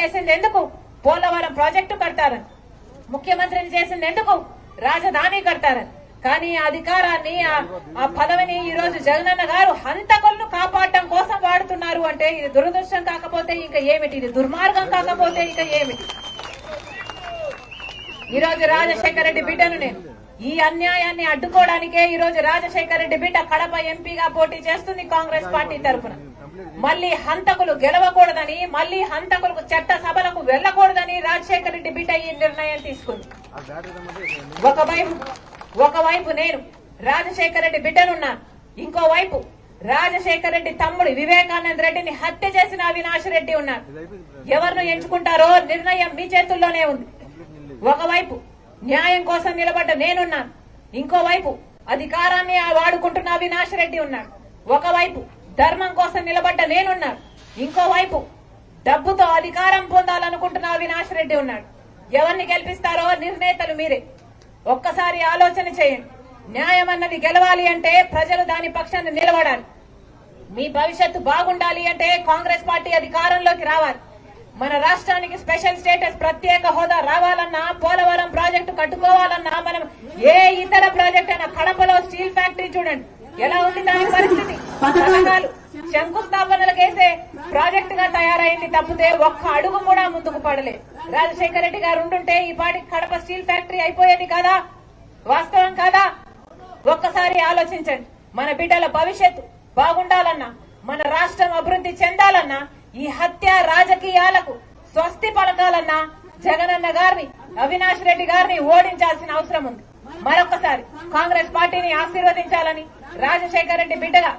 చేసింది ఎందుకు? పోలవరం ప్రాజెక్టు కడతారని. ముఖ్యమంత్రిని చేసింది ఎందుకు? రాజధాని కడతారని. కానీ అధికారాన్ని ఆ- ఆ పదవిని ఈ రోజు జగనన్న గారు హంతకులను కాపాడటం కోసం వాడుతున్నారు అంటే ఇది దురదృష్టం కాకపోతే ఇంకా ఏమిటి? ఇది దుర్మార్గం కాకపోతే ఇంకా ఏమిటి? ఈ రోజు రాజశేఖర రెడ్డి బిడ్డను నేను ఈ అన్యాయాన్ని అడ్డుకోవడానికే ఈ రోజు రాజశేఖర రెడ్డి బిడ్డ కడప ఎంపీగా పోటీ చేస్తుంది కాంగ్రెస్ పార్టీ తరఫున. మళ్ళీ హంతకులు గెలవకూడదని మళ్ళీ హంతకులకు చట్ట సభలకు వెళ్ళకూడదని రాజశేఖర రెడ్డి బిడ్డ ఈ నిర్ణయం తీసుకుంది. ఒకవైపు ఒకవైపు నేను రాజశేఖర రెడ్డి బిడ్డనున్నాను ఇంకోవైపు రాజశేఖర రెడ్డి తమ్ముడు వివేకానంద రెడ్డిని హత్య చేసిన అవినాష్ రెడ్డి ఉన్నారు. ఎవరు ఎంచుకుంటారో నిర్ణయం మీ చేతుల్లోనే ఉంది. ఒకవైపు న్యాయం కోసం నిలబడ్డ నేనున్నాను. ఇంకోవైపు అధికారాన్ని వాడుకుంటున్న అవినాష్ రెడ్డి ఉన్నాడు. ఒకవైపు ధర్మం కోసం నిలబడ్డ నేనున్నాను. ఇంకోవైపు డబ్బుతో అధికారం పొందాలనుకుంటున్న అవినాష్ రెడ్డి ఉన్నాడు. ఎవరిని గెలిపిస్తారో నిర్ణేతలు మీరే. ఒక్కసారి ఆలోచన చేయండి. న్యాయం అన్నది గెలవాలి అంటే ప్రజలు దాని పక్షాన్ని నిలబడాలి. మీ భవిష్యత్తు బాగుండాలి అంటే కాంగ్రెస్ పార్టీ అధికారంలోకి రావాలి. మన రాష్ట్రానికి స్పెషల్ స్టేటస్ ప్రత్యేక హోదా రావాలన్నా పోలవరం ప్రాజెక్టు కట్టుకోవాలన్నా మనం ఏ ఇతర ప్రాజెక్ట్ అయినా కడపలో స్టీల్ ఫ్యాక్టరీ చూడండి. ఎలా ఉంది దాని పరిస్థితి? పథకాలు శంకుస్థాపనలకేసే ప్రాజెక్ట్గా తయారైంది తప్పితే ఒక్క అడుగు కూడా ముందుకు పడలే. రాజశేఖర రెడ్డి గారు ఉంటుంటే ఈ పాటి కడప స్టీల్ ఫ్యాక్టరీ అయిపోయేది కదా? వాస్తవం కాదా? ఒక్కసారి ఆలోచించండి. మన బిడ్డల భవిష్యత్తు బాగుండాలన్నా మన రాష్ట్రం అభివృద్ధి చెందాలన్నా ఈ హత్య రాజకీయాలకు స్వస్తి పలకాలన్నా జగనన్న గారిని అవినాష్ రెడ్డి గారిని ఓడించాల్సిన అవసరం ఉంది. మరొకసారి కాంగ్రెస్ పార్టీని ఆశీర్వదించాలని రాజశేఖర రెడ్డి బిడ్డగా